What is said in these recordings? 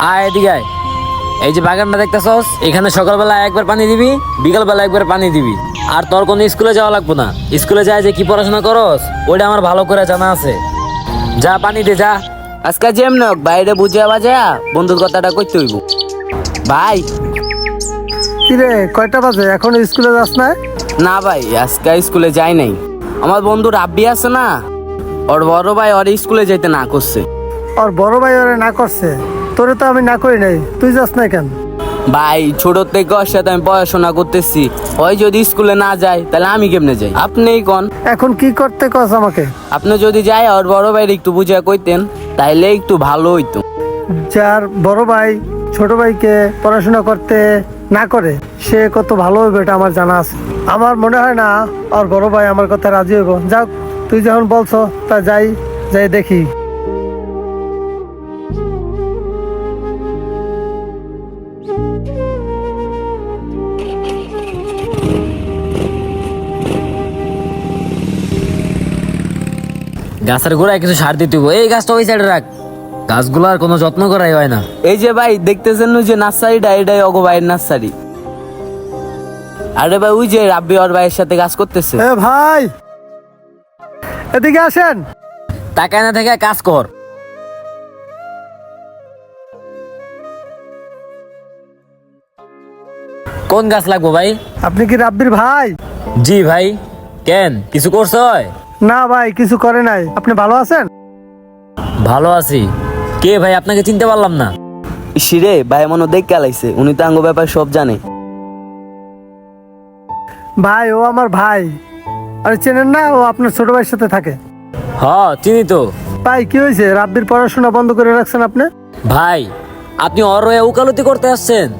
আয় এদিকে আয়। এই যে বাগানটা দেখতেছস এখানে সকালবেলা একবার পানি দিবি বিকালবেলা একবার পানি দিবি। আর তোর কোনো স্কুলে যাওয়া লাগবে না। স্কুলে যায় যে কি পড়াশোনা করস ওইটা আমার ভালো করে জানা আছে। যা পানি দে যা। আজকে যেমন হোক বাইরে বুঝে বাজা বন্ধুর কথাটা কইতে হইব। ভাই। কিরে কয়টা বাজে? এখন স্কুলে যাস না না ভাই আজকে স্কুলে যাই নাই। আমার বন্ধু রাব্বি আছে না ওর বড় ভাই ওর স্কুলে যাইতে না করছে। ওর বড় ভাই ওরে না করছে? তোরে তো আমি না করি নাই। তুই যাস না কেন? ভাই ছোট থেকে ওর সাথে আমি পড়াশোনা করতেছি। ওই যদি স্কুলে না যায় তাহলে আমি কেমনে যাই? আপনিই কোন। এখন কি করতে কস আমাকে? আপনি যদি যাই ওর বড় ভাইয়ের একটু বুঝা কইতেন তাইলে একটু ভালো হইতো। যার বড় ভাই ছোট ভাইকে পড়াশোনা করতে না করে সে কত ভালো হবে এটা আমার জানা আছে। আমার মনে হয় না আর বড় ভাই আমার কথা রাজি হইব। যাক তুই যখন বলছো তা যাই যাই দেখি। গাছের গোড়ায় কিছু সার দিতে হইবো। এই গাছটা ওই সাইডে রাখ। গাছগুলার কোনো যত্ন করাই হয় না। এই যে ভাই দেখতেছেন ওই যে নার্সারিটা? এটাই অগো ভাইয়ের নার্সারি। আরে ভাই ওই যে রাব্বি ওর ভাইয়ের সাথে কাজ করতেছে। এ ভাই! এদিকে আসেন। তাকায় না থেকে কাজ কর। কোন গাছ লাগবো ভাই? আপনি কি রাব্বির ভাই? জি ভাই। কেন? কিছু করছ? না ভাই কিছু করে নাই। আপনি ভালো আছেন? ভালো আছি। কে ভাই আপনাকে চিনতে পারলাম না। শিরে ভাই মনে দেখ লাইছে উনি তো আঙ্গ ব্যাপার সব জানে। ভাই ও আমার ভাই। আর চেনেন না ও আপনার ছোট ভাইয়ের সাথে থাকে। হ চিনি তো। ভাই কি হয়েছে? রাব্বির পড়াশোনা বন্ধ করে রাখছেন আপনি? ভাই আপনি অরয়ে উকালতি করতে আসছেন।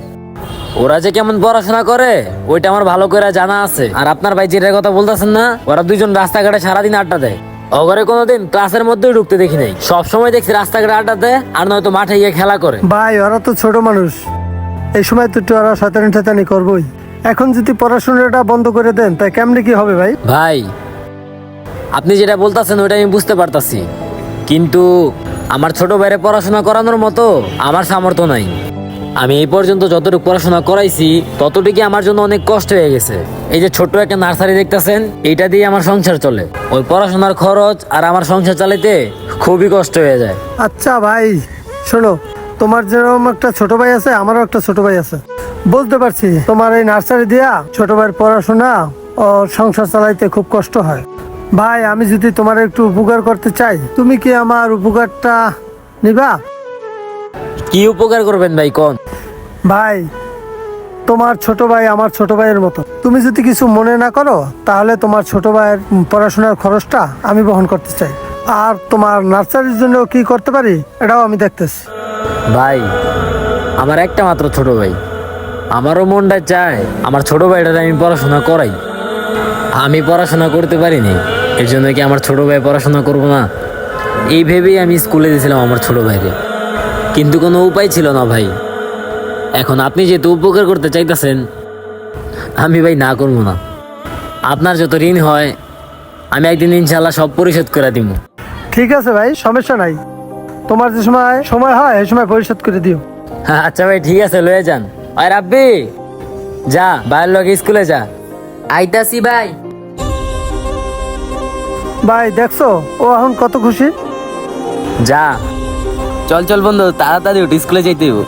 ওরা যে কেমন পড়াশোনা করে ওইটা আমার ভালো করে জানা আছে। আর আপনার ভাই যেটার কথা বলতেছেন না ওরা দুজন রাস্তাঘাটে সারাদিন আড্ডা দেয়। অগরে কোনোদিন ক্লাসের মধ্যেই ঢুকতে দেখি নাই। সবসময় দেখছি রাস্তাঘাটে আড্ডা দেয় আর নয়তো মাঠে গিয়ে খেলা করে। ভাই ওরা তো ছোট মানুষ। এই সময় তো একটু ওরা শয়তানি ঠেতানি করবোই। এখন যদি পড়াশোনাটা বন্ধ করে দেন তাই কেমনে কি হবে ভাই? ভাই আপনি যেটা বলতেছেন ওইটা আমি বুঝতে পারতাছি। কিন্তু আমার ছোট ভাইরে পড়াশোনা করানোর মতো আমার সামর্থ্য নাই। আমি এই পর্যন্ত যতটুকু পড়াশোনা করাইছি ততটুকু আমার জন্য অনেক কষ্ট হয়ে গেছে। এই যে ছোট্ট একটা নার্সারি দেখতেছেন এটা দিয়ে আমার সংসার চলে। ওই পড়াশোনার খরচ আর আমার সংসার চালাইতে খুবই কষ্ট হয়ে যায়। আচ্ছা ভাই, শোনো, তোমার যেরকম একটা ছোট ভাই আছে, আমারও একটা ছোট ভাই আছে। বুঝতে পারছি, তোমার এই নার্সারি দিয়া ছোট ভাইয়ের পড়াশোনা ও সংসার চালাইতে খুব কষ্ট হয়। ভাই, আমি যদি তোমার একটু উপকার করতে চাই, তুমি কি আমার উপকারটা নিবা? কি উপকার করবেন ভাই কোন? ভাই তোমার ছোট ভাই আমার ছোট ভাইয়ের মতো। তুমি যদি কিছু মনে না করো তাহলে তোমার ছোট ভাইয়ের পড়াশোনার খরচটা আমি বহন করতে চাই। আর তোমার নার্সারির জন্য কি করতে পারি এটাও আমি দেখতেছি। ভাই আমার একটা মাত্র ছোট ভাই। আমারও মনটা চায় আমার ছোট ভাইটারে আমি পড়াশোনা করাই। আমি পড়াশোনা করতে পারিনি এর জন্য কি আমার ছোট ভাই পড়াশোনা করব না? এই ভেবেই আমি স্কুলে দিয়েছিলাম আমার ছোট ভাইকে কিন্তু কোনো উপায় ছিল না ভাই। এখন আপনি যেহেতু উপকার করতে চাইতেছেন আমি ভাই না করব না। আপনার যত ঋণ হয় আমি একদিন ইনশাল্লাহ সব পরিশোধ করে দিব ঠিক আছে ভাই সমস্যা নাই। তোমার যে সময় সময় হয় এই সময় পরিশোধ করে দিও। হ্যাঁ, আচ্ছা ভাই ঠিক আছে লয়ে যান। আর রাব্বি যা বাইরের লোক স্কুলে যা। আইতাছি ভাই। ভাই দেখছ ও এখন কত খুশি? যা। চল চল বন্ধু তাড়াতাড়ি উঠ স্কুলে যাইতে হইব।